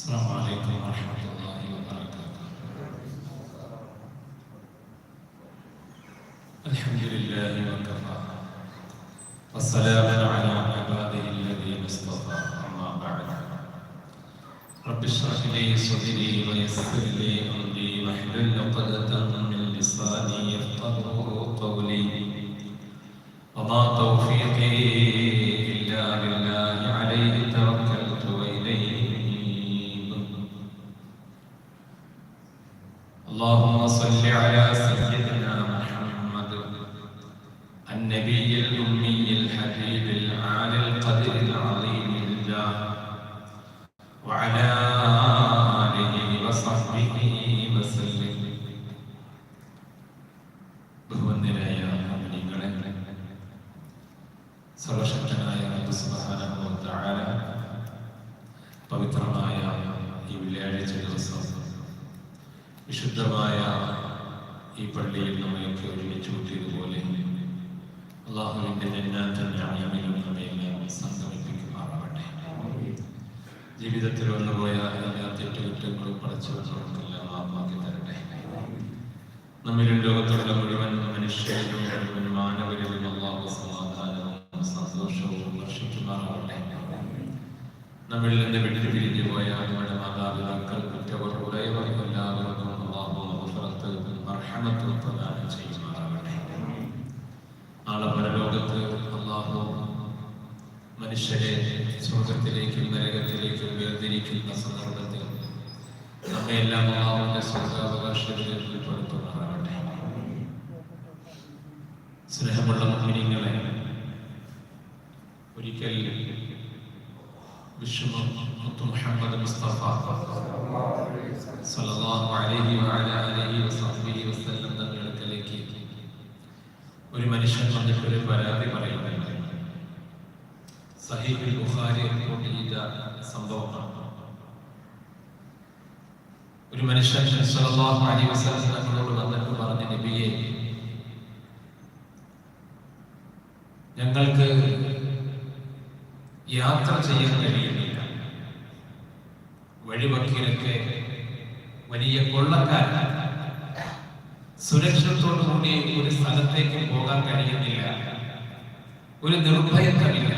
السلام عليكم ورحمة الله وبركاته. الحمد لله وكفى. والسلام على عباده الذين اصطفى. أما بعد. رب اشرح لي صدري ويسر لي أمري واحلل عقدة من لساني يفقه صل على سيدنا محمد النبي الأمي الحبيب العالي القدر العظيم الجاه وعلى آله وصحبه وسلم ബഹുവന്യരായ അമലികളെ സർവശക്തനായ റബ്ബ് സുബ്ഹാനഹു വ തആല പവിത്രമായ ഈ വെള്ളിയാഴ്ച ദിവസം വിശുദ്ധമായ ഈ പള്ളിയിൽ നമ്മയൊക്കെ ഒരുമിച്ച് ജന്നാത്തൻ ഞാമിലും നമ്മയെല്ലാം സംഗമിപ്പിക്കുമാറാവട്ടെ. ജീവിതത്തിൽ വന്നുപോയ എല്ലാ തെറ്റുകുറ്റങ്ങളും പടച്ചു വെച്ചവർക്കെല്ലാം ആത്മാക്കി തരട്ടെ. നമ്മിലും ലോകത്തുള്ള മുഴുവൻ മനുഷ്യരിലും മുഴുവൻ മാനവരിലും അള്ളാഹു സമാധാനവും സന്തോഷവും വർഷിക്കുമാറാവട്ടെ. നമ്മിൽ നിന്ന് വിട്ടു പിരിഞ്ഞു പോയ നമ്മുടെ മാതാപിതാക്കൾ മറ്റവർ ഉടയവർ എല്ലാവർക്കും അള്ളാഹു മർഹമത്ത് പ്രദാനം ചെയ്യുമാറാവട്ടെ നാളെ പരലോകത്ത് അള്ളാഹു മനുഷ്യരെ സ്വർഗത്തിലേക്കും നരകത്തിലേക്കും വേർതിരിക്കുന്ന സന്ദർഭത്തിൽ നമ്മയെല്ലാം അള്ളാഹുവിന്റെ സ്വർഗാവകാശത്തിൽ ഉൾപ്പെടുത്തുമാറാവട്ടെ സ്നേഹമുള്ള മുന്നിങ്ങളെ ഒരിക്കൽ വിഷ്ണു മുത്തു മുഹമ്മദ് മുസ്തഫ സല്ലല്ലാഹു അലൈഹി വഅല അലിഹി വസഹ്ബിഹി വസല്ലം തങ്ങളുടെ അടുക്കലേക്ക് ഒരു മനുഷ്യൻ വന്നിട്ട് പരാതി പറയുന്നുണ്ട് സഹീബിൽ ബുഖാരി റിപ്പോർട്ട് ചെയ്ത സംഭവമാണ്. ഒരു മനുഷ്യൻ സല്ലല്ലാഹു അലൈഹി വസല്ലം തങ്ങളോട് വന്നിട്ട് പറഞ്ഞ നബിയെ ഞങ്ങൾക്ക് യാത്ര ചെയ്യാൻ കഴിയുന്നില്ല വഴിവക്കിലൊക്കെ വലിയ കൊള്ളക്കാരാണ് സുരക്ഷത്തോടു കൂടി ഒരു സ്ഥലത്തേക്ക് പോകാൻ കഴിയുന്നില്ല. ഒരു നിർഭയത്വമില്ല.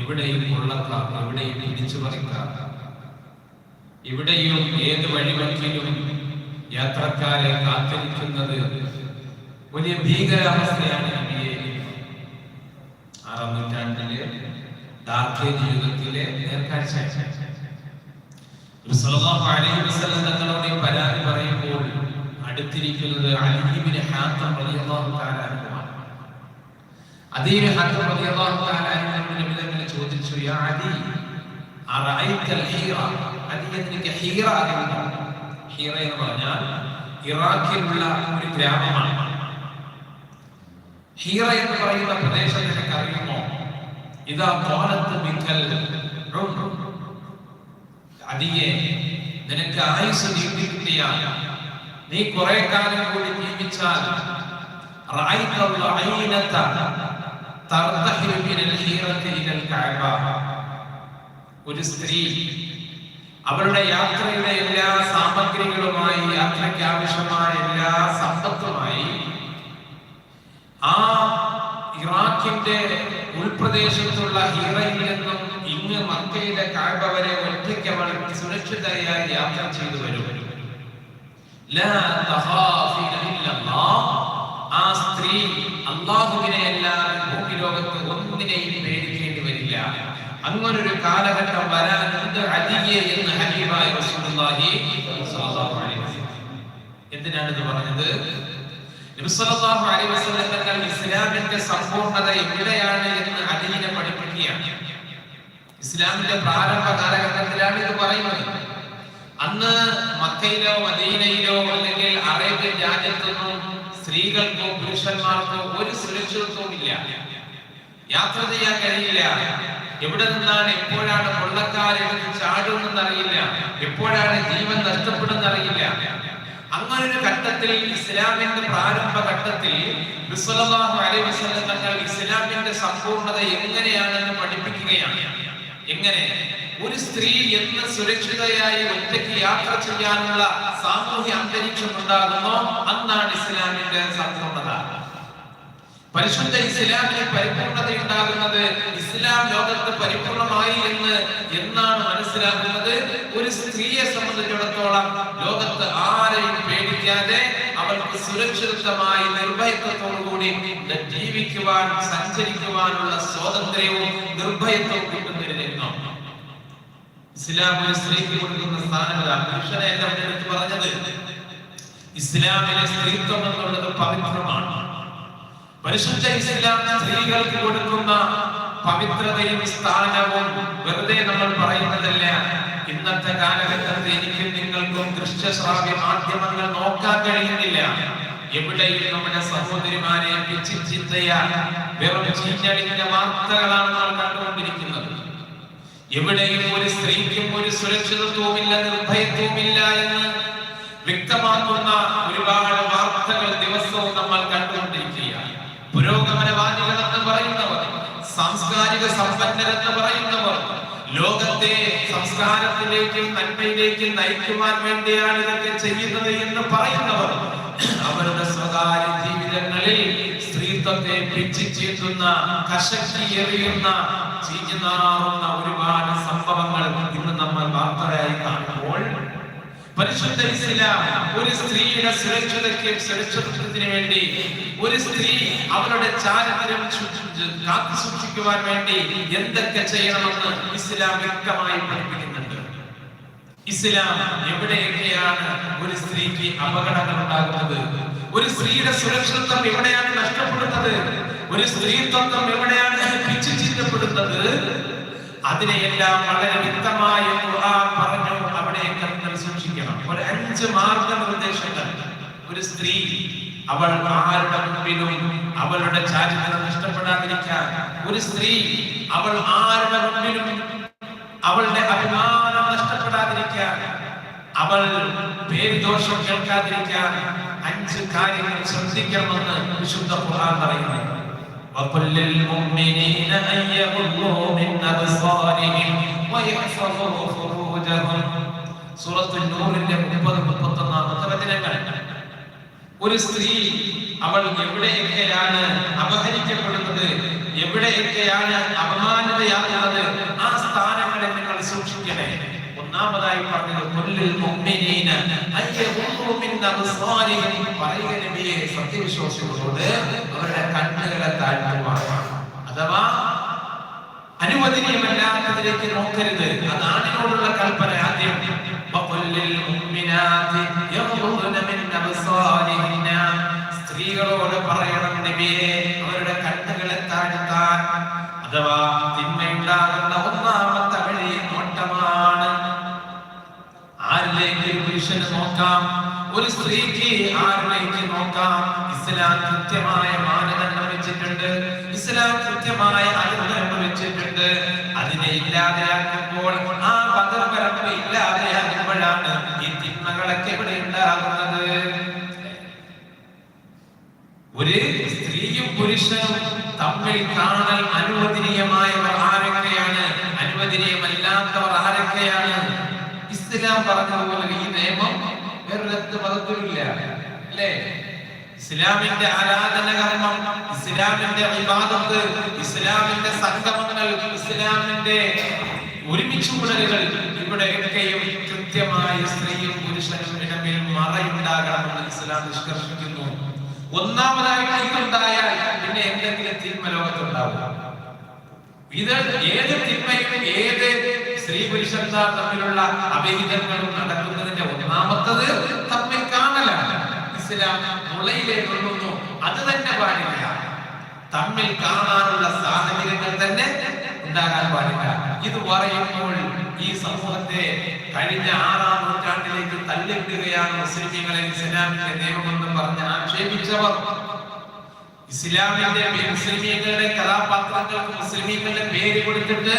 എവിടെയും കൊള്ളക്കാർ എവിടെയും പിടിച്ചു പറിക്കാർ. ഇവിടെയും ഏത് വഴിവക്കിലും യാത്രക്കാരെ കാത്തിരിക്കുന്നത് വലിയ ഭീകരാവസ്ഥയാണ് ആറാം നൂറ്റാണ്ടിലെ ദാർഢ്യ ജീവിതത്തിലെ നേർക്കാഴ്ച. തങ്ങളോട് പരാതി പറയുമ്പോൾ അടുത്തിരിക്കുന്നത് അലിബിന് ഹാത്തം അദീബ് ഹാത്തം അൻഹു ചോദിച്ചു യാ അലി അറഅയ്തൽ ഹീറ അലി നിനക്ക് ഹീറ അറിയുമോ ഹീറ എന്ന് ഇറാഖിലുള്ള ഒരു ഗ്രാമമാണ്. ഹീറ എന്ന് പറയുന്ന പ്രദേശം നിനക്ക് അറിയുമോ ഇതാ കോലത്ത് മിക്കൽ അടിയെ നിനക്ക് ആയുസ് നീട്ടി കിട്ടിയാൽ നീ കുറെ കാലം കൂടി ജീവിച്ചാൽ ഒരു സ്ത്രീ അവരുടെ യാത്രയുടെ എല്ലാ സാമഗ്രികളുമായി യാത്രയ്ക്ക് ആവശ്യമായ എല്ലാ സമ്പത്തുമായി ആ ഇറാഖിന്റെ ഉൾപ്രദേശത്തുള്ള ഹീറയിൽ നിന്നും ഇങ്ങ് മക്കയിലെ കാഴ്ബ വരെ അവൾ സുരക്ഷിതയായി യാത്ര ചെയ്തു വരും. ആ സ്ത്രീ അള്ളാഹുവിനെ അല്ലാതെ ഭൂമി ലോകത്ത് ഒന്നിനെയും പേടിക്കേണ്ടി വരില്ല. അങ്ങനൊരു കാലഘട്ടം വരാനുണ്ട് അലിയെ എന്ന് ഹബീബായ റസൂലുള്ളാഹി സ്വല്ലല്ലാഹു അലൈഹി വസല്ലം. എന്തിനാണ് ഇത് പറഞ്ഞത് ഇസ്ലാമിന്റെ സമ്പൂർണത എവിടെയാണ് എന്ന് അലിനെ പഠിപ്പിക്കുകയാണ്. ഇസ്ലാമിന്റെ പ്രാരംഭ കാലഘട്ടത്തിലാണ് ഇത് പറയുന്നത്. അന്ന് മക്കയിലോ മദീനയിലോ അല്ലെങ്കിൽ അറേബ്യൻ രാജ്യത്തൊന്നും സ്ത്രീകൾക്കോ പുരുഷന്മാർക്കോ ഒരു സുരക്ഷിതത്വവും ഇല്ല. യാത്ര ചെയ്യാൻ കഴിയില്ല. എവിടെ നിന്നാണ് എപ്പോഴാണ് കൊള്ളക്കാരെടുത്ത് ചാടുമെന്നറിയില്ല എപ്പോഴാണ് ജീവൻ നഷ്ടപ്പെടുന്നറിയില്ല അങ്ങനെ ഒരു ഘട്ടത്തിൽ ഇസ്ലാമിന്റെ പ്രാരംഭ ഘട്ടത്തിൽ തങ്ങൾ ഇസ്ലാമിന്റെ സമ്പൂർണത എങ്ങനെയാണെന്ന് പഠിപ്പിക്കുകയാണ്. എങ്ങനെ ഒരു സ്ത്രീ എന്ന് സുരക്ഷിതയായി ഒറ്റയ്ക്ക് യാത്ര ചെയ്യാനുള്ള സാമൂഹ്യ അന്തരീക്ഷം ഉണ്ടാകുന്നോ? അന്നാണ് ഇസ്ലാമിന്റെ സമ്പൂർണത പരിശുദ്ധ ഇസ്ലാമിന് പരിപൂർണത ഉണ്ടാകുന്നത് ഇസ്ലാം ലോകത്ത് പരിപൂർണമായി എന്ന് എന്നാണ് മനസ്സിലാക്കുന്നത് ഒരു സ്ത്രീയെ സംബന്ധിച്ചിടത്തോളം ലോകത്ത് ആരെയും പേടിക്കാതെ അവർക്ക് സുരക്ഷിതമായി നിർഭയത്വത്തോടുകൂടി ജീവിക്കുവാൻ സഞ്ചരിക്കുവാനുള്ള സ്വാതന്ത്ര്യവും നിർഭയത്വവും കിട്ടുന്നതിനെന്നോ ഇസ്ലാമിലെ സ്ത്രീക്ക് കൊടുക്കുന്ന സ്ഥാനങ്ങളാണ് പറഞ്ഞത്. ഇസ്ലാമിലെ സ്ത്രീത്വം എന്നുള്ളത് പവിത്രമാണ്. പരിശുദ്ധ ഇസ്ലാം സ്ത്രീകൾക്ക് കൊടുക്കുന്ന പവിത്രതയും സ്ഥാനവും വെറുതെ നമ്മൾ പറയുന്നതല്ല. ഇന്നത്തെ കാലഘട്ടത്തിൽ എനിക്കും നിങ്ങൾക്കും ദൃശ്യശ്രാവ്യ മാധ്യമങ്ങൾ നോക്കാൻ കഴിയുന്നില്ല. എവിടെയും നമ്മുടെ സഹോദരിമാരെ ചിന്തയ വെറും ചീഞ്ഞടിഞ്ഞ വാർത്തകളാണ് നമ്മൾ കണ്ടുകൊണ്ടിരിക്കുന്നത്. എവിടെയും ഒരു സ്ത്രീക്കും ഒരു സുരക്ഷിതത്വമില്ല നിർഭയത്വമില്ല എന്ന് വ്യക്തമാക്കുന്ന ഒരുപാട് വാർത്തകൾ ദിവസവും നമ്മൾ കണ്ടുകൊണ്ടിരിക്കുകയാണ് പുരോഗമനവാദികൾ എന്ന് പറയുന്നവർ സാംസ്കാരിക സമ്പന്നരെന്ന് പറയുന്നവർ ലോകത്തെ സംസ്കാരത്തിലേക്കും നന്മയിലേക്കും നയിക്കുവാൻ വേണ്ടിയാണ് ഇതൊക്കെ ചെയ്യുന്നത് എന്ന് പറയുന്നവർ അവരുടെ സ്വകാര്യ ജീവിതങ്ങളിൽ സ്ത്രീത്വത്തെ പിച്ചു കശക്തി എറിയുന്ന ചീഞ്ഞുനാറുന്ന ഒരുപാട് സംഭവങ്ങൾ ഇന്ന് നമ്മൾ വാർത്തയായി കാണുമ്പോൾ പരിശുദ്ധ ഇസ്ലാം ഒരു സ്ത്രീയുടെ സുരക്ഷിതയ്ക്ക് സുരക്ഷിതത്വത്തിന് വേണ്ടി ഒരു സ്ത്രീ അവരുടെ ചാരിത്രം കാത്തു സൂക്ഷിക്കുവാൻ വേണ്ടി എന്തൊക്കെ ചെയ്യണമെന്ന് ഇസ്ലാം വ്യക്തമായി പഠിപ്പിക്കുന്നുണ്ട്. ഇസ്ലാം എവിടെയൊക്കെയാണ് ഒരു സ്ത്രീക്ക് അപകടങ്ങൾ ഉണ്ടാകുന്നത് ഒരു സ്ത്രീയുടെ സുരക്ഷിതത്വം എവിടെയാണ് നഷ്ടപ്പെടുന്നത്? ഒരു സ്ത്രീത്വം എവിടെയാണ് പിച്ചു ചിന്തപ്പെടുന്നത്? അതിനെയെല്ലാം വളരെ വ്യക്തമായ ഖുർആൻ പറഞ്ഞു അവിടെയൊക്കെ നിങ്ങൾ അഞ്ച് മാർഗനിർദ്ദേശങ്ങൾ ഒരു സ്ത്രീ അവൾ ആരുടെ മുമ്പിലും അവളുടെ ചാരിത്രം നഷ്ടപ്പെടാതിരിക്കാൻ ഒരു സ്ത്രീ അവൾ ആരുടെ മുമ്പിലും അവളുടെ അഭിമാനം നഷ്ടപ്പെടാതിരിക്കാൻ അവൾ പേരുദോഷം കേൾക്കാതിരിക്കാൻ അഞ്ച് കാര്യങ്ങൾ ശ്രദ്ധിക്കണമെന്ന് വിശുദ്ധ ഖുർആൻ പറയുന്നു وقل للمؤمنين أن يغضوا من أبصارهم ويحفظوا فروجهم സൂറത്ത് നൂറിന്റെ മുപ്പത് മുപ്പത്തൊന്നാമത്തെ വചനങ്ങൾ ഒരു സ്ത്രീ അവൾ എവിടെയൊക്കെയാണ് അപഹരിക്കപ്പെടുന്നത്? എവിടെയൊക്കെയാണ് അപമാനിതയാകുന്നത്? ആ സ്ഥാനങ്ങളെ നിങ്ങൾ സൂക്ഷിക്കണേ. ഒന്നാമതായി പറഞ്ഞത് മുഅ്മിനീന നബിയെ സത്യവിശ്വാസികളോട് അവരുടെ കണ്ണുകളെ അഥവാ അനുവദനീയമല്ലാത്തതിലേക്ക് നോക്കരുത്. അതാണിനോടുള്ള കൽപ്പന ആദ്യം. വഖുല്ലിൽ للمؤمنات يغضضن من അബ്സാരിഹിന്ന സ്ത്രീകളോട് പറയണം നബിയെ അവരുടെ കണ്ണുകളെ താഴ്ത്താൻ. അഥവാ തിന്മയുണ്ടാകുന്ന ഒന്നാമത്തെ വഴി നോട്ടമാണ്. ആരിലേക്ക് പുരുഷന് നോക്കാം? ഒരു സ്ത്രീക്ക് ആരിലേക്ക് നോക്കാം? ഇസ്ലാം കൃത്യമായ മാനദണ്ഡം വെച്ചിട്ടുണ്ട്. ഇസ്ലാം കൃത്യമായ അനുഗ്രഹം വെച്ചിട്ടുണ്ട്. അതിനെ ഇല്ലാതെയാക്കുമ്പോൾ ആ പദപരമ്പ ഇല്ലാതെയാകുമ്പോഴാണ് ഈ തിന്മകളൊക്കെ ഇവിടെ ഉണ്ടാകുന്നത് ഒരു സ്ത്രീയും പുരുഷനും തമ്മിൽ കാണൽ അനുവദനീയമായവർ ആരൊക്കെയാണ്? അനുവദനീയമല്ലാത്തവർ ആരൊക്കെയാണ്? ഇസ്ലാം പറഞ്ഞതുപോലെ ഈ നിയമം വേറൊരു മതത്തിലില്ല അല്ലേ? ഇസ്ലാമിന്റെ ആരാധന കർമ്മം ഇസ്ലാമിന്റെ വിവാദത്ത് ഇസ്ലാമിന്റെ സംഗമങ്ങൾ ഇസ്ലാമിന്റെ ഒരുമിച്ച് കൂടലുകൾ ഇവിടെയൊക്കെയും കൃത്യമായ സ്ത്രീയും പുരുഷനും ഇടമേൽ മറയുണ്ടാകണമെന്ന് ഇസ്ലാം നിഷ്കർഷിക്കുന്നു. ഒന്നാമതായിട്ട് ഇതുണ്ടായാൽ പിന്നെ എന്തെങ്കിലും തിന്മ ലോകത്തുണ്ടാവും ഇത് ഏത് തിന്മയും ഏത് സ്ത്രീ പുരുഷന്മാർ തമ്മിലുള്ള അഭിഹിതങ്ങളും നടക്കുന്നതിന്റെ ഒന്നാമത്തത് തമ്മിൽ കാണലാണ്. ഇസ്ലാം മുളയിലേക്ക് കൊള്ളുന്നു അത് തന്നെ പാടില്ല. തമ്മിൽ കാണാനുള്ള സാഹചര്യങ്ങൾ തന്നെ ഉണ്ടാകാൻ പാടില്ല. ഇത് പറയുമ്പോൾ ഈ സമൂഹത്തെ കഴിഞ്ഞ ആറാം നൂറ്റാണ്ടിലേക്ക് തള്ളിവിടുകയാണ് മുസ്ലിമികളെ ഇസ്ലാമിന്റെ ദൈവമെന്ന് പറഞ്ഞ് ആക്ഷേപിച്ചവർ. ഇസ്ലാമിന്റെ മുസ്ലിമീങ്ങളുടെ കഥാപാത്രങ്ങൾക്ക് മുസ്ലിമീങ്ങളുടെ പേര് കൊടുത്തിട്ട്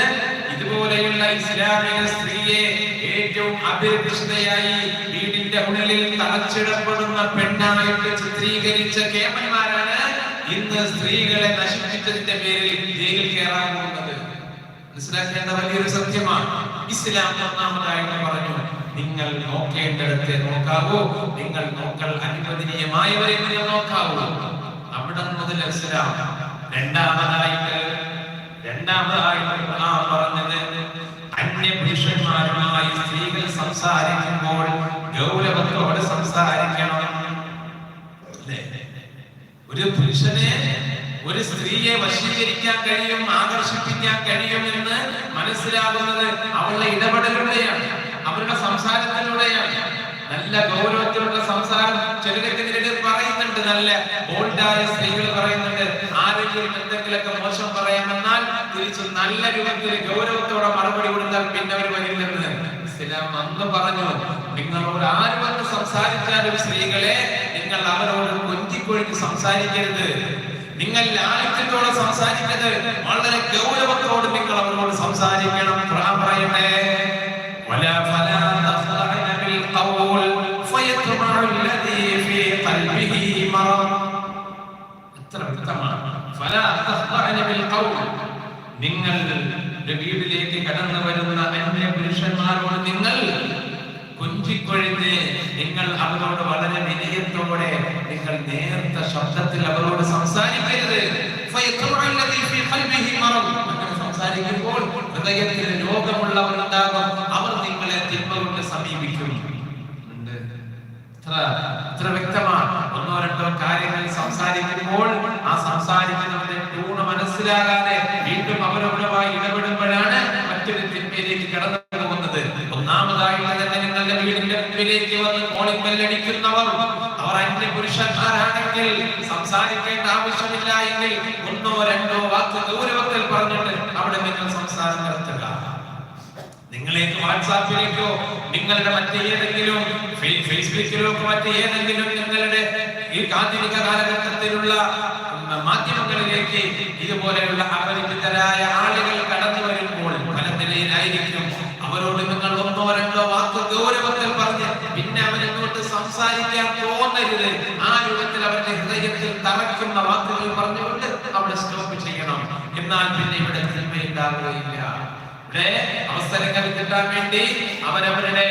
ഇതുപോലെയുള്ള ഇസ്ലാമിക സ്ത്രീയെ ഏറ്റവും അഭിരക്ഷിതയായി വീടിന്റെ ഉള്ളിൽ തളച്ചിടപ്പെടുന്ന പെണ്ണായിട്ട് ചിത്രീകരിച്ച കേമന്മാരാണ് ഇന്ന് സ്ത്രീകളെ നശിപ്പിച്ചതിന്റെ പേരിൽ ജയിലിൽ കയറാൻ പോകുന്നത്. മനസ്സിലാക്കേണ്ട വലിയൊരു സത്യമാണ്. ഇസ്ലാം ഒന്നാമതായിട്ട് പറഞ്ഞു നിങ്ങൾ നോക്കേണ്ടടുത്ത് നോക്കാവൂ. നിങ്ങൾ നോക്കൽ അനുവദനീയമായവരെ നിങ്ങൾ നോക്കാവൂ. അവിടെ മുതൽ ഇസ്ലാം രണ്ടാമതായിട്ട് രണ്ടാമതായിട്ട് ആ പറഞ്ഞത് അന്യപുരുഷന്മാരുമായി സ്ത്രീകൾ സംസാരിക്കുമ്പോൾ ഗൗരവത്തോടെ സംസാരിക്കണം? ഒരു പുരുഷനെ ഒരു സ്ത്രീയെ വശീകരിക്കാൻ കഴിയും ആകർഷിപ്പിക്കാൻ കഴിയും എന്ന് മനസ്സിലാകുന്നത് അവളുടെ ഇടപെടലിലൂടെയാണ് അവരുടെ സംസാരത്തിലൂടെയാണ്. നല്ല ഗൗരവത്തിലുള്ള സംസാരം ചെറുകെട്ടിനെതിരെ പറയുന്നുണ്ട് നല്ല ബോൾഡായ സ്ത്രീകൾ പറയുന്നുണ്ട്. ആരെങ്കിലും എന്തെങ്കിലുമൊക്കെ മോശം പറയാമെന്നാൽ തിരിച്ച് നല്ല രൂപത്തിൽ ഗൗരവത്തോടെ മറുപടി കൊടുത്താൽ പിന്നെ അവർ വരില്ലെന്ന്. ഇസ്ലാം അന്ന് പറഞ്ഞു നിങ്ങളോട് ആര് വന്ന് സംസാരിച്ചാലും സ്ത്രീകളെ നിങ്ങൾ അവരോട് കൊഞ്ചിക്കൊഴിഞ്ഞ് സംസാരിക്കരുത്. നിങ്ങൾ ലാളിത്യത്തോടെ സംസാരിക്കുന്നത് വളരെ ഗൗരവത്തോട് നിങ്ങൾ അവരോട് സംസാരിക്കണം. ഖൗൽ നിങ്ങൾ വീട്ടിലേക്ക് കടന്നു വരുന്ന അന്യ പുരുഷന്മാരോട് നിങ്ങൾ കുഞ്ചിക്കൊഴിഞ്ഞ് നിങ്ങൾ അവരോട് വളരെ വിനയത്തോടെ നിങ്ങൾ നേർത്ത ശബ്ദത്തിൽ അവരോട് സംസാരിക്കരുത്. സംസാരിക്കുമ്പോൾ ഹൃദയത്തിൽ രോഗമുള്ളവർ അവർ നിങ്ങളെ തിന്മകൊണ്ട് സമീപിക്കും. ഇത്ര വ്യക്തമാണ്. ഒന്നോ രണ്ടോ കാര്യങ്ങൾ സംസാരിക്കുമ്പോൾ ആ സംസാരിക്കുന്നവരുടെ ടൂണ് മനസ്സിലാകാതെ വീണ്ടും അവരവരുമായി ഇടപെടുമ്പോഴാണ് മറ്റൊരു തിന്മയിലേക്ക് കടന്നു പോകുന്നത്. ഒന്നാമതായിട്ടുള്ളത് നിങ്ങളുടെ വീടിന്റെ മുന്നിലേക്ക് വന്ന് കോളിംഗ് ബെല്ലടിക്കുന്നവർ അവർ അന്യ പുരുഷന്മാരാണെങ്കിൽ സംസാരിക്കേണ്ട ആവശ്യമില്ല എങ്കിൽ ഒന്നോ രണ്ടോ വാക്ക് ഗൗരവത്തിൽ പറഞ്ഞിട്ട് അവിടെ നിങ്ങൾ സംസാരം നടത്തുക. നിങ്ങളേക്ക് വാട്സാപ്പിലേക്കോ നിങ്ങളുടെ മറ്റേതെങ്കിലും ഫേസ്ബുക്കിലോ മറ്റേതെങ്കിലും നിങ്ങളുടെ ഈ ആധുനിക കാലഘട്ടത്തിലുള്ള മാധ്യമങ്ങളിലേക്ക് ഇതുപോലെയുള്ള അപരിചിതരായ ആളുകൾ കടന്നു വരുമ്പോൾ പല നിലയിലായിരിക്കും അവരോട് നിങ്ങൾ ഒന്നോ രണ്ടോ വാക്ക് ഗൗരവത്തിൽ പറഞ്ഞ് പിന്നെ അവരിങ്ങോട്ട് സംസാരിക്കാൻ തോന്നരുത് ആ രൂപത്തിൽ അവരുടെ ഹൃദയത്തിൽ തറയ്ക്കുന്ന വാക്കുകൾ പറഞ്ഞുകൊണ്ട് അവിടെ സ്റ്റോപ്പ് ചെയ്യണം. എന്നാൽ പിന്നെ ഇവിടെ തിന്മയുണ്ടാവുകയില്ല. ഇവിടെ അവസരങ്ങൾ കിട്ടാൻ വേണ്ടി അവരവരുടെ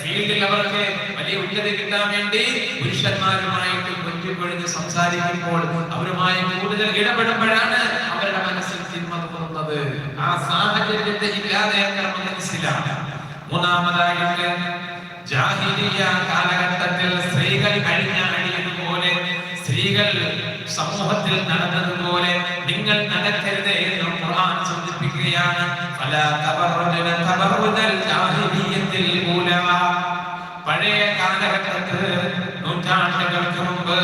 ഫീൽഡിൽ അവർക്ക് വലിയ ഉന്നതി കിട്ടാൻ വേണ്ടി പുരുഷന്മാരുമായിട്ട് കൊഞ്ചിക്കൊഴിഞ്ഞ് സംസാരിക്കുമ്പോൾ അവരുമായി കൂടുതൽ ഇടപെടുമ്പോഴാണ് അവരുടെ മനസ്സിൽ തിന്മ തോന്നുന്നത്. ആ സാഹചര്യത്തെ ഇല്ലാതെ മനസ്സിലാണ്. മൂന്നാമതായിട്ട് ജാഹിരിയ കാലഘട്ടത്തിൽ സമൂഹത്തിൽ നടന്നതുപോലെ നിങ്ങൾ നടക്കരുത് എന്ന് ഖുർആൻ സൂചിപ്പിക്കുകയാണ്. പഴയ കാലഘട്ടത്തിൽ നൂറ്റാണ്ടുകൾക്ക് മുമ്പ്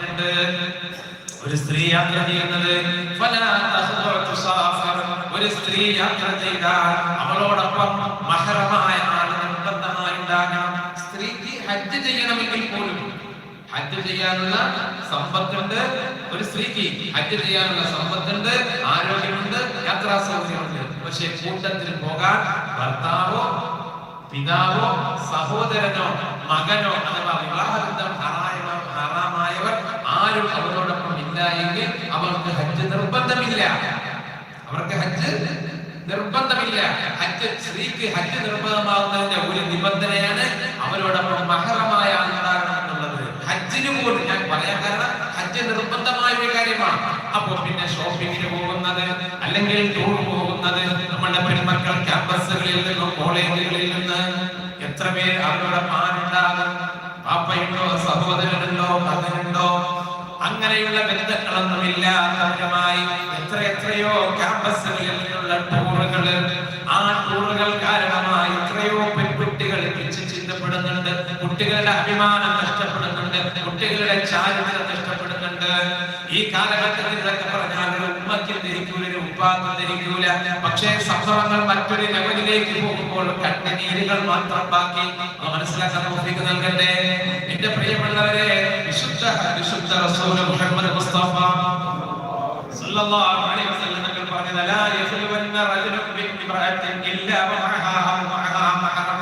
പറഞ്ഞിട്ടുണ്ട്. ഒരു സ്ത്രീ യാത്ര ചെയ്യുന്നത്. ഒരു സ്ത്രീ യാത്ര ചെയ്താൽ അവളോടൊപ്പം മഹരമായ ആൾ നിർബന്ധമായി ഉണ്ടാകണം. സ്ത്രീക്ക് ഹജ്ജ് ചെയ്യണമെങ്കിൽ പോലും ഹജ്ജ് ചെയ്യാനുള്ള സമ്പത്തുണ്ട്. ഒരു സ്ത്രീക്ക് ഹജ്ജ് ചെയ്യാനുള്ള സമ്പത്തുണ്ട്. ആരോഗ്യമുണ്ട്. യാത്രാ സൗകര്യമുണ്ട്. പക്ഷെ കൂട്ടത്തിൽ പോകാൻ ഭർത്താവോ പിതാവോ സഹോദരനോ മകനോ അഥവാ വിവാഹബന്ധം ഹറാമായവർ ആരും അവരോടൊപ്പം ഇല്ല എങ്കിൽ അവർക്ക് ഹജ്ജ് നിർബന്ധമില്ല. അവർക്ക് ഹജ്ജ് നിർബന്ധമില്ല. ഹജ്ജ് സ്ത്രീക്ക് ഹജ്ജ് നിർബന്ധമാകുന്നതിന്റെ ഒരു നിബന്ധനയാണ് അവരോടൊപ്പം മഹറമായ ആളുണ്ടാകണം എന്നുള്ളത്. ഹജ്ജിന് പോലും ഞാൻ പറയാൻ കാരണം ഹജ്ജ് നിർബന്ധമായ ഒരു കാര്യമാണ്. അപ്പൊ പിന്നെ ഷോപ്പിങ്ങിന് പോകുന്നത് അല്ലെങ്കിൽ ടൂർ പോകുന്നത് നമ്മുടെ പെൺമക്കൾ ക്യാമ്പസുകളിൽ നിന്നും കോളേജുകളിൽ നിന്ന് എത്ര പേര് അവരോടൊപ്പം ആരുണ്ടാകും? പാപ്പയുണ്ടോ? സഹോദരനുണ്ടോ? മകനുണ്ടോ? അങ്ങനെയുള്ള ബന്ധങ്ങളൊന്നും ഇല്ലാത്തവരുമായി എത്ര എത്രയോ ക്യാമ്പസുകളിൽ നിന്നുള്ള ടൂറുകൾ ആ ടൂറുകൾ കാരണമായി എത്രയോ പെൺകുട്ടികൾ ചിന്തപ്പെടുന്നുണ്ട്. കുട്ടികളുടെ അഭിമാനം നഷ്ടപ്പെടുന്നുണ്ട്. കുട്ടികളുടെ ചാരിത്രം നഷ്ടപ്പെടുന്നുണ്ട്. ഈ കാലഘട്ടത്തിൽ ഇതൊക്കെ പറഞ്ഞാൽ ഒരു ഉമ്മയ്ക്ക് ധരിക്കൂല പക്ഷേ സംഭവങ്ങൾ മറ്റൊരു ലെവലിലേക്ക് പോകുമ്പോൾ കണ്ണുനീരുകൾ മാത്രം ബാക്കി. മനസ്സിലാക്കാൻ തോഫീക്ക് നൽകട്ടെ. എന്റെ പ്രിയപ്പെട്ടവരെ വിശുദ്ധ വിശുദ്ധ റസൂൽ മുഹമ്മദ് മുസ്തഫ സല്ലല്ലാഹു അലൈഹി വസല്ലം തങ്ങൾ പറഞ്ഞത് ലാ യഖ്ലുവന്ന റജുലുൻ ബിഇംറഅത്തിൻ ഇല്ലാ വമഅഹാ മഅഹാ മഹറം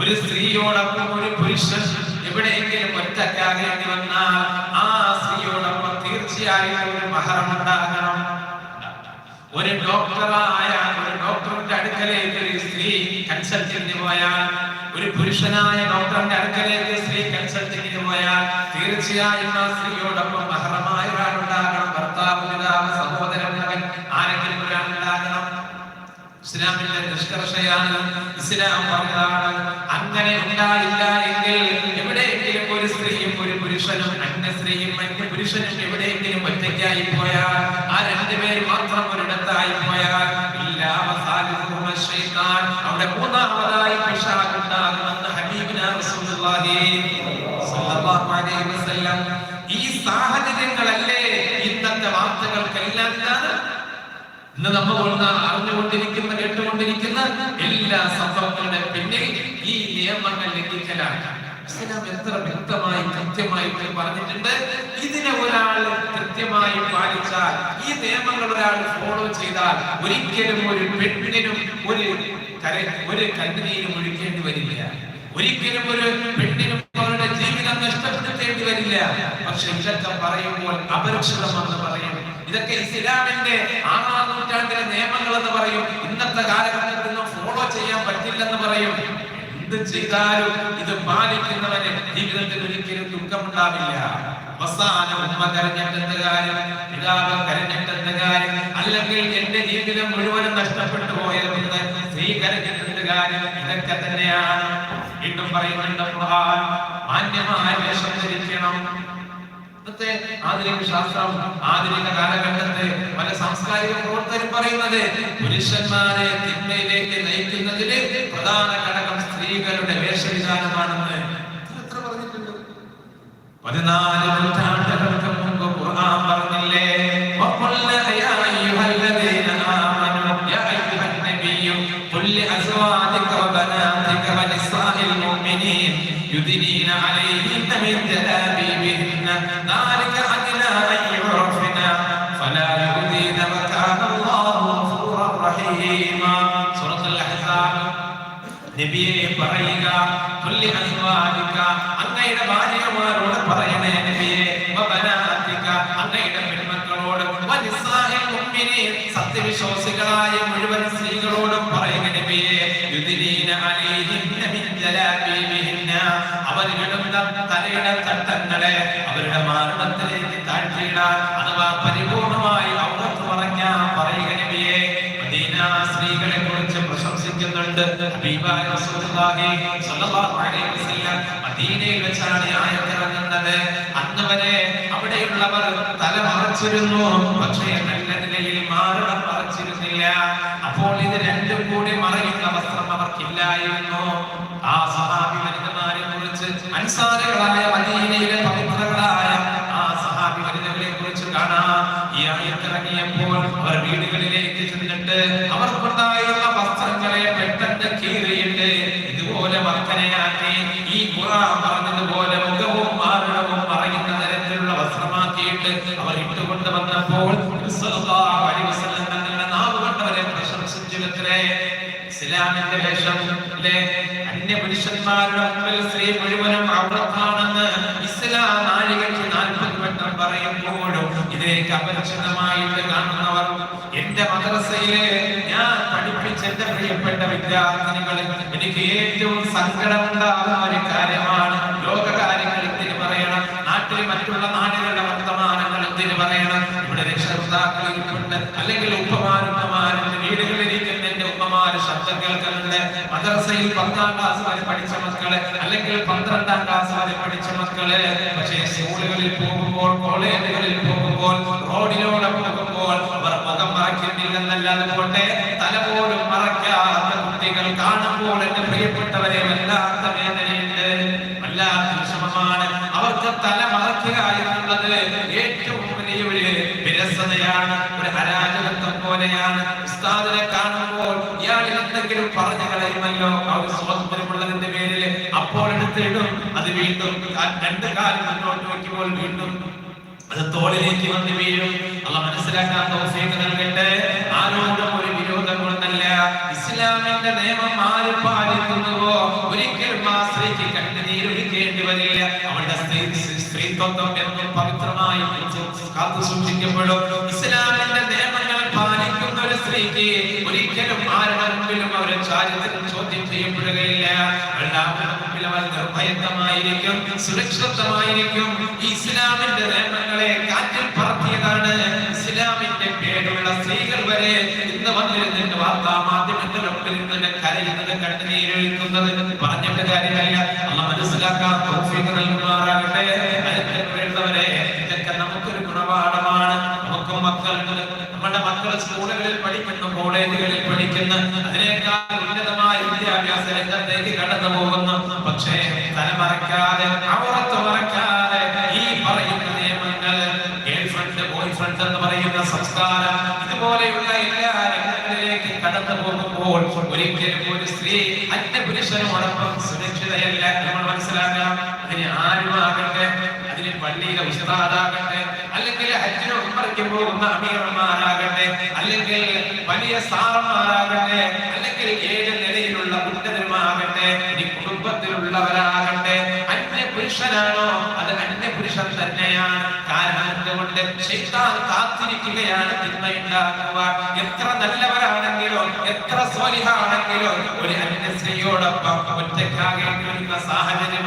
ഒരു സ്ത്രീയോടൊപ്പം ഒരു പുരുഷൻ എവിടെയെങ്കിലും ഒറ്റക്കാകേണ്ടി വന്നാൽ ആ സ്ത്രീയോടൊപ്പം തീർച്ചയായും ഒരു മഹറം ഉണ്ടാകണം. ഒരു ഡോക്ടറായ ഒരു ഡോക്ടറിന്റെ അടുക്കലേക്ക് ഒരു സ്ത്രീ കൺസൾട്ടിന് പോയാൽ ഒരു പുരുഷനായ ഡോക്ടറിന്റെ അടുക്കലേക്ക് സ്ത്രീ കൺസൾട്ടിന് പോയാൽ തീർച്ചയായും ആ സ്ത്രീയോടൊപ്പം മഹറമായ ഒരാളുണ്ടാകണം ഭർത്താവ് പിതാവ് സഹോദരൻ മകൻ ആരെങ്കിലും ഒരാളുണ്ടാകണം. ഇസ്ലാമിന്റെ നിഷ്കർഷയാണ് ഇസ്ലാം പറഞ്ഞതാണ്. അങ്ങനെ ഉണ്ടായില്ല എങ്കിൽ എവിടെയെങ്കിലും ഒരു സ്ത്രീയും ഒരു പുരുഷനും അന്യ സ്ത്രീയും അന്യ പുരുഷനും എവിടെയെങ്കിലും ഒറ്റയ്ക്കായി പോയാൽ ആ രണ്ടുപേർ മാത്രം ഒരിടത്തായി പോയാൽ. അവിടെ മൂന്നാമതായി ഈ സാഹചര്യങ്ങളല്ലേ ഇന്നത്തെ വാർത്തകൾക്കെല്ലാം ഇന്ന് നമ്മൾ അറിഞ്ഞുകൊണ്ടിരിക്കുന്ന കേട്ടുകൊണ്ടിരിക്കുന്ന എല്ലാ സംഭവങ്ങളുടെ പിന്നിൽ ഈ നിയമങ്ങൾ ലംഘിക്കലാണ് ഇസ്ലാം എത്ര വ്യക്തമായി കൃത്യമായിട്ട് പറഞ്ഞിട്ടുണ്ട്. ഇതിനെ ഒരാൾ കൃത്യമായി പാലിച്ചാൽ ഈ നിയമങ്ങൾ ഒരാൾ ഫോളോ ചെയ്താൽ ഒരിക്കലും ഒരു പെണ്ണിനും ഒരു ഒരു കണ്ണിനെയും ഒഴിക്കേണ്ടി വരില്ല. ഒരിക്കലും ഒരു പെണ്ണിനും അവരുടെ ജീവിതം നഷ്ടപ്പെടുത്തേണ്ടി വരില്ല. പക്ഷെ ഇതൊക്കെ പറയുമ്പോൾ അപരക്ഷിതമെന്ന് പറയും. ഇതൊക്കെ ഇസ്ലാമിന്റെ ആറാം നൂറ്റാണ്ടിലെ നിയമങ്ങൾ എന്ന് പറയും. ഇന്നത്തെ കാലഘട്ടത്തിൽ ഫോളോ ചെയ്യാൻ പറ്റില്ലെന്ന് പറയും. എന്ത് ചെയ്താലും ഇത് പാലിക്കുന്നവന് ജീവിതത്തിൽ ഒരിക്കലും ദുഃഖമുണ്ടാവില്ല. അവസാനം ഉമ്മ കരഞ്ഞിട്ടെന്ത് കാര്യം? പിതാവ് കരഞ്ഞിട്ടെന്ത് കാര്യം? അല്ലെങ്കിൽ എന്റെ ജീവിതം മുഴുവനും നഷ്ടപ്പെട്ടു പോയതെന്ന് സ്ത്രീ കരഞ്ഞിട്ടെന്ത് കാര്യം? ഇതൊക്കെ തന്നെയാണ്. വീണ്ടും പറയുന്നുണ്ട് മാന്യമായ വേഷം ധരിക്കണം. ഇന്നത്തെ ആധുനിക ശാസ്ത്രം ആധുനിക കാലഘട്ടത്തെ പല സാംസ്കാരിക പ്രവർത്തകരും പറയുന്നത് പുരുഷന്മാരെ തിന്മയിലേക്ക് നയിക്കുന്നതിന് പ്രധാന ഘടകം സ്ത്രീകളുടെ വേഷവിധാനമാണെന്ന് എത്ര പറഞ്ഞിട്ടുണ്ട് പതിനാല് നൂറ്റാണ്ടുകൾക്ക് മുമ്പ് ഖുർആൻ പറഞ്ഞില്ലേ? വഖുൽന യാ അയ്യുഹല്ലദീന ആമനു ഭാര്യമാരോട് പറയണേ അങ്ങയുടെ പെൺമക്കളോട് സത്യവിശ്വാസികളായ മുഴുവൻ സ്ത്രീകളോടും പറയുക നബിയെ യുദ്നീന അലൈഹിന്ന മിൻ ജലാബീബിഹിന്ന. അവർ ഇടുന്ന തലയുടെ തട്ടങ്ങളെ അവരുടെ മാരണത്തിലേക്ക് താഴ്ത്തിയിടാൻ അഥവാ പരിപൂർണമായി ഔറത്ത് പറഞ്ഞ പറയുക നബിയെ. മദീന സ്ത്രീകളെ കുറിച്ച് പ്രശംസിക്കുന്നുണ്ട് ഹബീബായ റസൂലുള്ളാഹി സ്വല്ലല്ലാഹു അലൈഹി വസല്ലം. മദീനയിൽ വെച്ചാണ് ഈ ആയത്ത് അന്ന് വരെ അവിടെയുള്ളവർ തല മറച്ചിരുന്നു. പക്ഷേ നല്ല നിലയിൽ മാറണം മറച്ചിരുന്നില്ല. അപ്പോൾ ഇത് രണ്ടും കൂടി മറയുന്ന വസ്ത്രം അവർക്കില്ലായിരുന്നു. ആ സഹാബി കുറിച്ച് അൻസാരികളായ മദീനയിലെ ഇസ്ലാമിന്റെ വേഷം അല്ലേ അന്യ പുരുഷന്മാരുടെ മുമ്പിൽ സ്ത്രീ മുഴുവനും ഔറത്താണെന്ന് ഇസ്ലാം നാഴികയ്ക്ക് നാൽപ്പത് വട്ടം പറയുമ്പോഴും ഇതിലേക്ക് അപരിചിതമായിട്ട് കാണുന്നവർ എന്റെ മദ്രസയിലെ ഞാൻ പഠിപ്പിച്ച എന്റെ പ്രിയപ്പെട്ട വിദ്യാർത്ഥിനികൾ എനിക്ക് ഏറ്റവും സങ്കടമുണ്ടാകുന്ന ഒരു കാര്യമാണ് അല്ലെങ്കിൽ ഉപ്പമാരുമ്മമാരുണ്ട് വീടുകളിലിരിക്കുന്ന എന്റെ ഉമ്മമാര് ശബ്ദം കേൾക്കുന്നുണ്ട്. മദ്രസയിൽ പത്താം ക്ലാസ് വരെ പഠിച്ച മക്കൾ അല്ലെങ്കിൽ പന്ത്രണ്ടാം ക്ലാസ് വരെ പഠിച്ച മക്കൾ. പക്ഷേ സ്കൂളുകളിൽ പോകുമ്പോൾ കോളേജുകളിൽ പോകുമ്പോൾ റോഡിലൂടെ അവർ മുഖം മറയ്ക്കുന്നില്ലെന്നല്ലാതെ പോട്ടെ തല പോലും മറയ്ക്കാത്ത കുട്ടികൾ കാണുമ്പോൾ എന്റെ പ്രിയപ്പെട്ടവരെ വല്ലാത്ത വേദനയുണ്ട് വല്ലാത്ത വിഷമമാണ് അവർക്ക് തല മറയ്ക്കുക എന്നുള്ളത് ഏറ്റവും വലിയ ഒരു വിരസതയാണ് ഒരു അരാജകത്വം പോലെ പറയുകയാണ് ഉസ്താദിനെ കാണുമ്പോൾ ഇയാളിൽ എന്തെങ്കിലും പറഞ്ഞു കളയുമല്ലോ ആ ഒരു സ്വാതന്ത്ര്യമുള്ളതിന്റെ പേരിൽ അപ്പോൾ എടുത്തിടും അത് വീണ്ടും കാ- രണ്ട് കാലം മുന്നോട്ട് വയ്ക്കുമ്പോൾ വീണ്ടും അത് തോളിലേക്ക് വന്ന് വീഴും. അല്ല മനസ്സിലാക്കാൻ തൗഫീഖ് നൽകട്ടെ. ആരോഗ്യം ഒരു വിരോധം കൊണ്ടല്ല. ഇസ്ലാമിന്റെ നിയമം ആര് പാലിക്കുന്നുവോ ഒരിക്കലും ആ സ്ത്രീക്ക് കണ്ണുനീരൊഴുക്കേണ്ടി വരില്ല. അവളുടെ സ്ത്രീ സ്ത്രീത്വം എന്നും പവിത്രമായി കാത്തു സൂക്ഷിക്കപ്പെടും. ഇസ്ലാമിന്റെ നിയമങ്ങൾ പാലിക്കുന്ന ഒരു സ്ത്രീക്ക് ഒരിക്കലും ആരുടെ മുമ്പിലും അവരെ ചാരിത്രം ചോദ്യം ചെയ്യപ്പെടുകയില്ല. നിർഭയത്വമായിരിക്കും സുരക്ഷിതമായിരിക്കും ഇസ്ലാമിന്റെ നിയമങ്ങളെ കാറ്റിൽ പറത്തിയതാണ് ഇസ്ലാമിന്റെ പേരുള്ള സ്ത്രീകൾ വരെ ഇന്ന് വന്നിരുന്നതിന്റെ വാർത്താ മാധ്യമങ്ങളുടെ നിന്ന് കരയുന്നത് കണ്ണുനീരൊഴുക്കുന്നത് പറഞ്ഞിട്ട് കാര്യമില്ല. അല്ല മനസ്സിലാക്കാൻ നൽകുമാറാകട്ടെ. അതിന്റെ പേരുള്ളവരെ ഇതൊക്കെ നമുക്കൊരു ഗുണപാഠമാണ്. നമുക്കും മക്കളുണ്ട് നമ്മുടെ മക്കൾ സ്കൂളുകളിൽ പഠിക്കുന്നു കോളേജുകളിൽ പഠിക്കുന്നു. അതിനേക്കാൾ ഉന്നതമായ വിദ്യാഭ്യാസ രംഗത്തേക്ക് കടന്നു പോകുന്നു. പക്ഷേ തല മറക്കാതെ അവറത്ത് മറക്കാതെ ഈ പറയുന്ന നിയമങ്ങൾ ഗേൾ ഫ്രണ്ട് ബോയ് ഫ്രണ്ട് എന്ന് പറയുന്ന സംസ്കാരം ഇതുപോലെയുള്ള എല്ലാ രംഗങ്ങളിലേക്ക് കടന്നു പോകുമ്പോൾ ഒരിക്കലും ഒരു സ്ത്രീ അന്യ പുരുഷനോടൊപ്പം സുരക്ഷിതയല്ല. നമ്മൾ മനസ്സിലാക്കണം അതിന് ആരുമാകട്ടെ അതിന് പള്ളിയിലെ ഉസ്താദാകട്ടെ ഹജ്ജിന് ഉമ്മറയ്ക്ക് പോകുന്ന അമീർമാരാകട്ടെ അല്ലെങ്കിൽ വലിയ സാറന്മാരാകട്ടെ അല്ലെങ്കിൽ ഏഴ് നിലയിലുള്ള ഉന്നതരുമാകട്ടെ ഇനി കുടുംബത്തിലുള്ളവരാകട്ടെ അന്യ പുരുഷനാണോ അത് അന്യ പുരുഷൻ തന്നെയാണ്. കാരണം എന്തുകൊണ്ട്? ശൈത്താൻ കാത്തിരിക്കുകയാണ് തിന്മയുണ്ടാകുവാൻ എത്ര നല്ലവരാണെങ്കിലോ എത്ര സ്വലിഹാണെങ്കിലോ ഒരു അന്യ സ്ത്രീയോടൊപ്പം ഒറ്റയ്ക്കാകേണ്ടി വരുന്ന സാഹചര്യം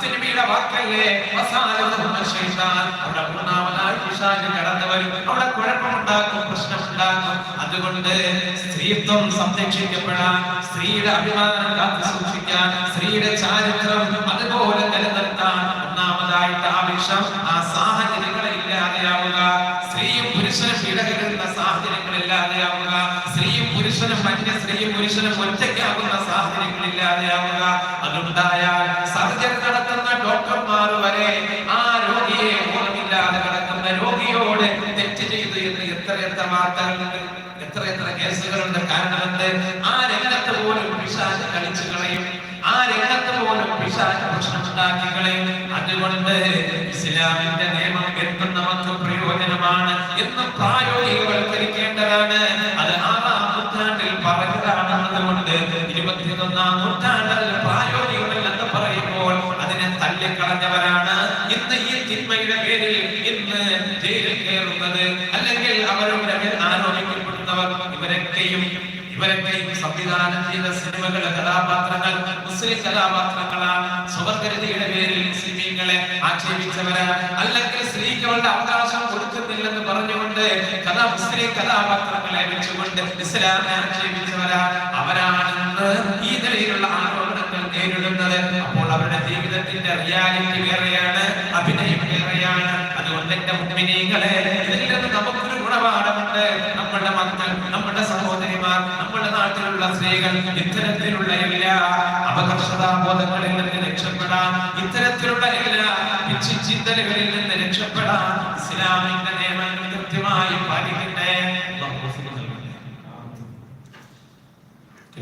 വന്നാൽ ഒത്തിരിമയുടെ വാക്കല്ലേ? അവിടെ മൂന്നാമതായി പിശാച് കടന്നു വരും. അവിടെ കുഴപ്പമുണ്ടാക്കും പ്രശ്നമുണ്ടാക്കും. അതുകൊണ്ട് സ്ത്രീത്വം സംരക്ഷിക്കപ്പെടാൻ സ്ത്രീയുടെ അഭിമാനം കാത്തു സൂക്ഷിക്കാൻ സ്ത്രീയുടെ ചാരിത്രം അതുപോലെ നിലനിർത്താൻ ഒന്നാമതായിട്ട് ആവശ്യം ആ സാഹചര്യങ്ങളെ ഇല്ലാതെയാവുക. സ്ത്രീയും പുരുഷനും ഇടകരുന്ന സാഹചര്യങ്ങൾ ഇല്ലാതെയാവുക. സ്ത്രീയും പുരുഷനും മറ്റേ സ്ത്രീയും പുരുഷനും ഒറ്റയ്ക്കാവുന്ന സാഹചര്യങ്ങൾ ഇല്ലാതെയാവുക അതുണ്ടായാൽ സർജറി നടത്തുന്ന ഡോക്ടർമാർ വരെ ആ രോഗിയെ ഓർമ്മില്ലാതെ കിടക്കുന്ന രോഗിയോട് തെറ്റ് ചെയ്തു എന്ന് എത്ര എത്ര വാർത്തകളുണ്ട് എത്ര എത്ര കേസുകളുണ്ട് കാരണം എന്ത് ആ രംഗത്ത് പോലും പിശാച് കളിച്ചു കളയും ആ രംഗത്ത് പോലും പിശാച് പ്രശ്നമുണ്ടാക്കി കളയും അതുകൊണ്ട് ഇസ്ലാമിന്റെ നിയമം എന്നും നമുക്ക് പ്രയോജനമാണ് എന്ന് പ്രായോഗികവൽക്കരിക്കേണ്ടതാണ്. അത് ആറാം നൂറ്റാണ്ടിൽ പറഞ്ഞതാണെന്നതുകൊണ്ട് ഇരുപത്തിയൊന്നാം നൂറ്റാണ്ടിൽ അത് പ്രായോഗികമല്ലെന്ന് പറയുമ്പോൾ അതിനെ തള്ളിക്കളഞ്ഞവരാണ്. ഇന്ന് ഈ തിന്മയുടെ പേരിൽ ഇന്ന് ജയിലിൽ കയറുന്നത് അല്ലെങ്കിൽ അവരുടെ മേൽ ആരോപിക്കപ്പെടുന്നവർ ഇവരൊക്കെയും ഇവരൊക്കെയും സംവിധാനം ചെയ്ത സിനിമകളുടെ കഥാപാത്രങ്ങൾ മുസ്ലിം കഥാപാത്രങ്ങളാണ്. സുവർഗരതിയുടെ പേരിൽ മുസ്ലിമീങ്ങളെ ആക്ഷേപിച്ചവരാണ്. അല്ലെങ്കിൽ സ്ത്രീകളുടെ പറഞ്ഞുകൊണ്ട് കഥാ മുസ്ലിം കഥാപാത്രങ്ങളെ വെച്ചുകൊണ്ട് ഇസ്ലാമെ ആക്ഷേപിച്ചവരാണ് അവരാണെന്ന് ഈ നിലയിലുള്ള ആരോപണങ്ങൾ നേരിടുന്നത്. അപ്പോൾ അവരുടെ ജീവിതത്തിന്റെ റിയാലിറ്റി വേറെയാണ് അഭിനയം വേറെയാണ്. അതുകൊണ്ട് എന്റെ മുമ്പിനീങ്ങളെ ഇതിൽ നമുക്കൊരു ഗുണപാഠമുണ്ട്. നമ്മുടെ മക്കൾ നമ്മുടെ സഹോദരിമാർ നമ്മുടെ നാട്ടിലുള്ള സ്ത്രീകൾ ഇത്തരത്തിലുള്ള എല്ലാ അപകർഷതാബോധങ്ങളിൽ നിന്ന് രക്ഷപ്പെടാം. ഇത്തരത്തിലുള്ള എല്ലാ പിച്ചി ചിന്തനകളിൽ നിന്ന് രക്ഷപ്പെടാം. ഇസ്ലാമിന്റെ നിയമങ്ങൾ കൃത്യമായി പാലിക്കട്ടെ അല്ലാഹു തൗഫീഖ് നൽകട്ടെ.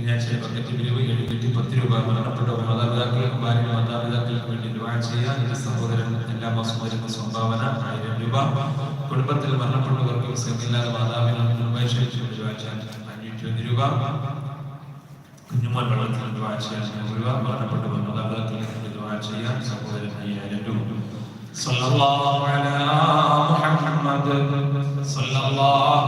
കഴിഞ്ഞാഴ്ച ബക്കറ്റ് പിരിവ് എഴുന്നൂറ്റി പത്ത് രൂപ മരണപ്പെട്ട മാതാപിതാക്കൾക്കും ഭാര്യ മാതാപിതാക്കൾക്കും വേണ്ടി ദുആ ചെയ്യാൻ എന്റെ സഹോദരൻ എല്ലാ മാസം വരുന്ന സംഭാവന ആയിരം രൂപ കുടുംബത്തിൽ മരണപ്പെട്ടവർക്ക് സുഖമില്ലാതെ മാതാവിനും ഉപേക്ഷിച്ച് ദുആ ചെയ്യാൻ അഞ്ഞൂറ്റി ഒന്ന് രൂപ കുഞ്ഞുമോൻ വെള്ളത്തിൽ ദുആ ചെയ്യാൻ നൂറ് രൂപ മരണപ്പെട്ട മാതാപിതാക്കൾക്ക് വേണ്ടി ദുആ ചെയ്യാൻ സഹോദരൻ അയ്യായിരം രൂപ صلى الله على محمد صلى الله